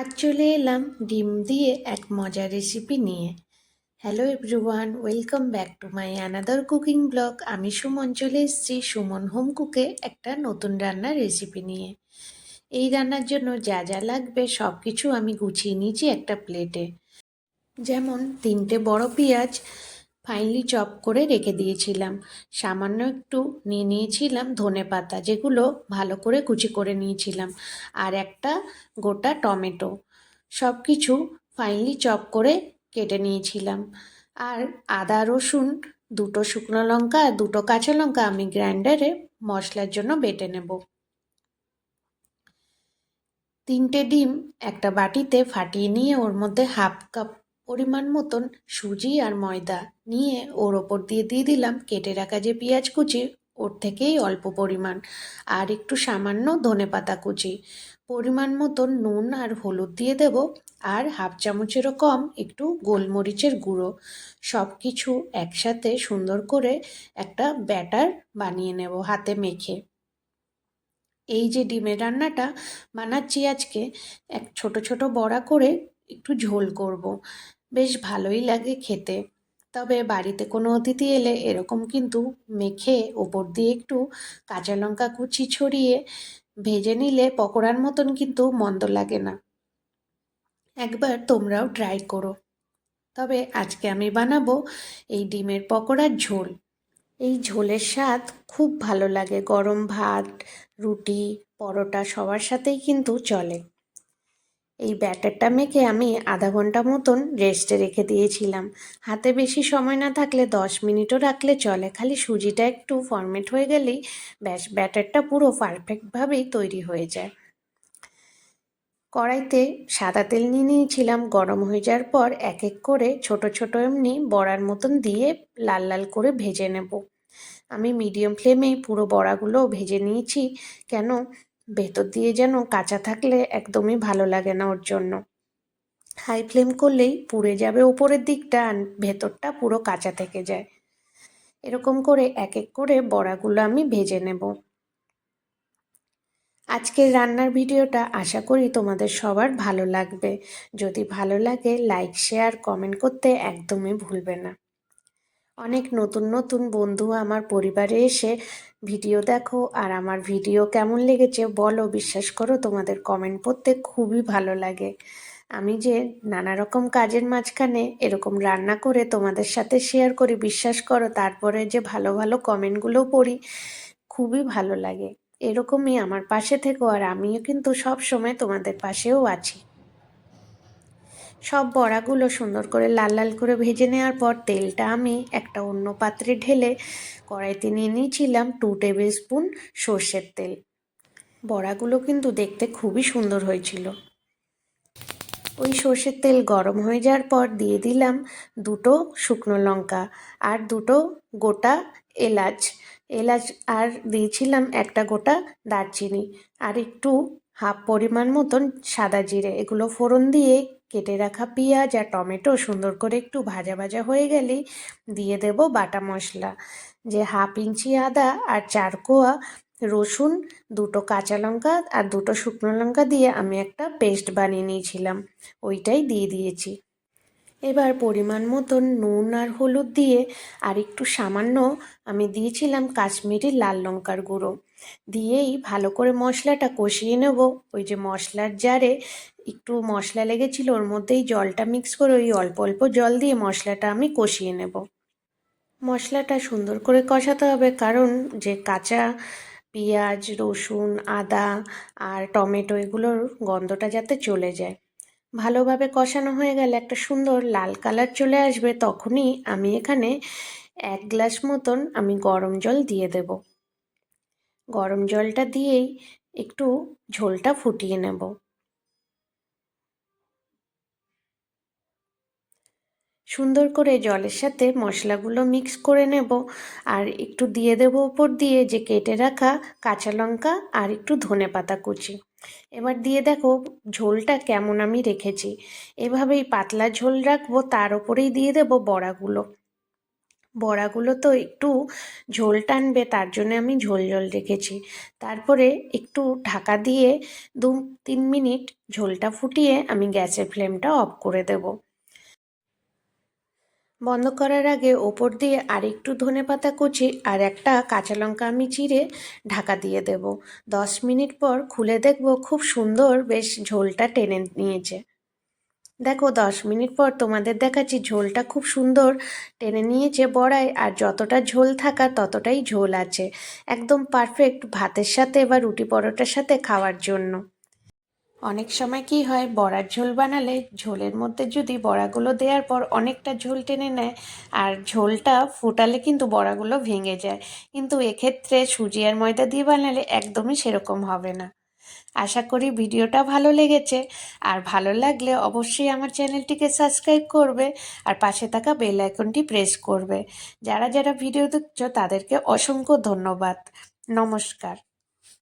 আজ চলে এলাম ডিম দিয়ে এক মজার রেসিপি নিয়ে। Hello everyone welcome back to my another cooking blog আমি সুমন, চলে এসেছি সুমন হোম কুকে একটা নতুন রান্নার রেসিপি নিয়ে। এই রান্নার জন্য যা যা লাগবে সব কিছু আমি গুছিয়ে নিয়েছি একটা প্লেটে যেমন তিনটে বড় পেঁয়াজ ফাইনলি চপ করে রেখে দিয়েছিলাম। সামান্য একটু নিয়ে নিয়েছিলাম ধনে পাতা, যেগুলো ভালো করে কুচি করে নিয়েছিলাম, আর একটা গোটা টমেটো। সব কিছু ফাইনলি চপ করে কেটে নিয়েছিলাম। আর আদা, রসুন, দুটো শুকনো লঙ্কা আর দুটো কাঁচা লঙ্কা আমি গ্রাইন্ডারে মশলার জন্য বেটে নেব। তিনটে ডিম একটা বাটিতে ফাটিয়ে নিয়ে ওর মধ্যে হাফ কাপ পরিমাণ মতন সুজি আর ময়দা নিয়ে ওর ওপর দিয়ে দিয়ে দিলাম। কেটে রাখা যে পেঁয়াজ কুচি, ওর থেকেই অল্প পরিমাণ। আর একটু সামান্য ধনে পাতা কুচি। পরিমাণ মতন নুন আর হলুদ দিয়ে দেব আর হাফ চামচেরও কম একটু গোলমরিচের গুঁড়ো। সব কিছু একসাথে সুন্দর করে একটা ব্যাটার বানিয়ে নেব হাতে মেখে। এই যে ডিমের রান্নাটা বানাচ্ছি আজকে, এক ছোট ছোট বড়া করে একটু ঝোল করব। বেশ ভালোই লাগে খেতে। তবে বাড়িতে কোনো অতিথি এলে এরকম কিন্তু মেখে ওপর দিয়ে একটু কাঁচা লঙ্কা কুচি ছড়িয়ে ভেজে নিলে পকোড়ার মতন কিন্তু মন্দ লাগে না। একবার তোমরাও ট্রাই করো। তবে আজকে আমি বানাবো এই ডিমের পকোড়ার ঝোল। এই ঝোলের স্বাদ খুব ভালো লাগে। গরম ভাত, রুটি, পরোটা সবার সাথেই কিন্তু চলে। এই ব্যাটারটা মেখে আমি আধা ঘণ্টা মতন রেস্টে রেখে দিয়েছিলাম। হাতে বেশি সময় না থাকলে দশ মিনিটও রাখলে চলে, খালি সুজিটা একটু ফরমেট হয়ে গেলেই ব্যাস, ব্যাটারটা পুরো পারফেক্টভাবেই তৈরি হয়ে যায়। কড়াইতে সাদা তেল নিয়ে নিয়েছিলাম, গরম হয়ে যাওয়ার পর এক এক করে ছোট ছোট এমনি বড়ার মতন দিয়ে লাল লাল করে ভেজে নেব। আমি মিডিয়াম ফ্লেমেই পুরো বড়াগুলো ভেজে নিয়েছি, কেন ভেতর দিয়ে যেন কাঁচা থাকলে একদমই ভালো লাগে না ওর জন্য। হাই ফ্লেম করলেই পুড়ে যাবে উপরের দিকটা আর ভেতরটা পুরো কাঁচা থেকে যায়। এরকম করে এক এক করে বড়াগুলো আমি ভেজে নেব। আজকের রান্নার ভিডিওটা আশা করি তোমাদের সবার ভালো লাগবে। যদি ভালো লাগে লাইক শেয়ার কমেন্ট করতে একদমই ভুলবে না। অনেক নতুন নতুন বন্ধু আমার পরিবারে এসে ভিডিও দেখো আর আমার ভিডিও কেমন লেগেছে বলো, বিশ্বাস করো তোমাদের কমেন্ট পড়তে খুবই ভালো লাগে। আমি যে নানা রকম কাজের মাঝখানে এরকম রান্না করে তোমাদের সাথে শেয়ার করি, বিশ্বাস করো তারপরে যে ভালো ভালো কমেন্টগুলো পড়ি, খুবই ভালো লাগে। এরকমই আমার পাশে থেকো আর আমিও কিন্তু সব সময় তোমাদের পাশেও আছি। সব বড়াগুলো সুন্দর করে লাল লাল করে ভেজে নেওয়ার পর তেলটা আমি একটা অন্য পাত্রে ঢেলে কড়াইতে নিয়ে নিয়েছিলাম টু টেবিল স্পুন সর্ষের তেল। বড়াগুলো কিন্তু দেখতে খুবই সুন্দর হয়েছিল। ওই সর্ষের তেল গরম হয়ে যাওয়ার পর দিয়ে দিলাম দুটো শুকনো লঙ্কা আর দুটো গোটা এলাচ। এলাচ আর দিয়েছিলাম একটা গোটা দারচিনি। আর একটু হাফ পরিমাণ মতন সাদা জিরে। এগুলো ফোড়ন দিয়ে কেটে রাখা পেঁয়াজ আর টমেটো সুন্দর করে একটু ভাজা ভাজা হয়ে গেলেই দিয়ে দেব বাটা মশলা। যে হাফ ইঞ্চি আদা আর চার কোয়া রসুন, দুটো কাঁচা লঙ্কা আর দুটো শুকনো লঙ্কা দিয়ে আমি একটা পেস্ট বানিয়ে নিয়েছিলাম, ওইটাই দিয়ে দিয়েছি। এবার পরিমাণ মতন নুন আর হলুদ দিয়ে আর একটু সামান্য আমি দিয়েছিলাম কাশ্মীরি লাল লঙ্কার গুঁড়ো। দিয়েই ভালো করে মশলাটা কষিয়ে নেব। ওই যে মশলার জারে একটু মশলা লেগেছিল, ওর মধ্যেই জলটা মিক্স করে ওই অল্প অল্প জল দিয়ে মশলাটা আমি কষিয়ে নেব। মশলাটা সুন্দর করে কষাতে হবে, কারণ যে কাঁচা পেঁয়াজ, রসুন, আদা আর টমেটো এগুলোর গন্ধটা যাতে চলে যায়। ভালোভাবে কষানো হয়ে গেলে একটা সুন্দর লাল কালার চলে আসবে, তখনই আমি এখানে এক গ্লাস মতন আমি গরম জল দিয়ে দেব। গরম জলটা দিয়েই একটু ঝোলটা ফুটিয়ে নেব। সুন্দর করে জলের সাথে মশলাগুলো মিক্স করে নেব আর একটু দিয়ে দেবো উপর দিয়ে যে কেটে রাখা কাঁচা লঙ্কা আর একটু ধনে পাতা কুচি। এবার দিয়ে দেখো ঝোলটা কেমন আমি রেখেছি। এভাবেই পাতলা ঝোল রাখব তার ওপরেই দিয়ে দেবো বড়াগুলো। বড়াগুলো তো একটু ঝোল টানবে, তার জন্য আমি ঝোল ঝোল রেখেছি। তারপরে একটু ঢাকা দিয়ে দু তিন মিনিট ঝোলটা ফুটিয়ে আমি গ্যাসের ফ্লেমটা অফ করে দেব। বন্ধ করার আগে ওপর দিয়ে আর একটু ধনে পাতা কুচি আর একটা কাঁচা লঙ্কা আমি চিড়ে ঢাকা দিয়ে দেব। দশ মিনিট পর খুলে দেখব খুব সুন্দর বেশ ঝোলটা টেনে নিয়েছে। দেখো, দশ মিনিট পর তোমাদের দেখাচ্ছি ঝোলটা খুব সুন্দর টেনে নিয়েছে বড়াই আর যতটা ঝোল থাকার ততটাই ঝোল আছে। একদম পারফেক্ট ভাতের সাথে বা রুটি পরোটার সাথে খাওয়ার জন্য। অনেক সময় কি হয়, বড়ার ঝোল বানালে ঝোলের মধ্যে যদি বড়াগুলো দেওয়ার পর অনেকটা ঝোল টেনে নেয়, আর ঝোলটা ফোটালে কিন্তু বড়াগুলো ভেঙে যায়। কিন্তু এক্ষেত্রে সুজি আর ময়দা দিয়ে বানালে একদমই সেরকম হবে না। আশা করি ভিডিওটা ভালো লেগেছে। আর ভালো লাগলে অবশ্যই আমার চ্যানেলটিকে সাবস্ক্রাইব করবে আর পাশে থাকা বেল আইকনটি প্রেস করবে। যারা যারা ভিডিও দেখছ তাদেরকে অসংখ্য ধন্যবাদ। নমস্কার।